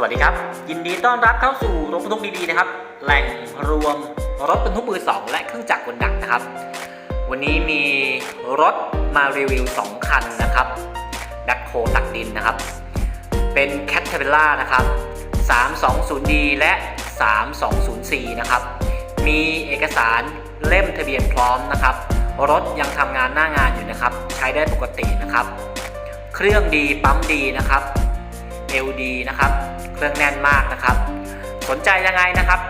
สวัสดีครับ ยินดีต้อนรับเข้าสู่รถบรรทุกดีๆนะครับ แหล่งรวมรถบรรทุกมือสองและเครื่องจักรกลหนักนะครับ วันนี้มีรถมารีวิว 2 คันนะครับ ดักโคตักดินนะครับ เป็น c a t e r p i l l a r นะครับ 320D และ 320C นะครับ มีเอกสารเล่มทะเบียนพร้อมนะครับ รถยังทำงานหน้างานอยู่นะครับ ใช้ได้ปกตินะครับ เครื่องดีปั๊มดีนะครับ LD นะครับ เครื่องแน่นมากนะครับ สนใจยังไงนะครับ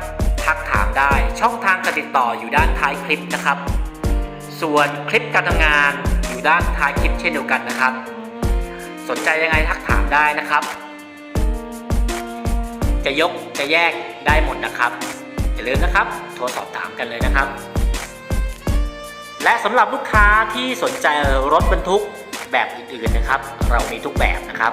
ทักถามได้ช่องทางการติดต่ออยู่ด้านท้ายคลิปนะครับ ส่วนคลิปการทำงานอยู่ด้านท้ายคลิปเช่นเดียวกันนะครับ สนใจยังไงทักถามได้นะครับ จะยกจะแยกได้หมดนะครับอย่าลืมนะครับ โทรสอบถามกันเลยนะครับ และสำหรับลูกค้าที่สนใจรถบรรทุกแบบอื่นๆนะครับ เรามีทุกแบบนะครับ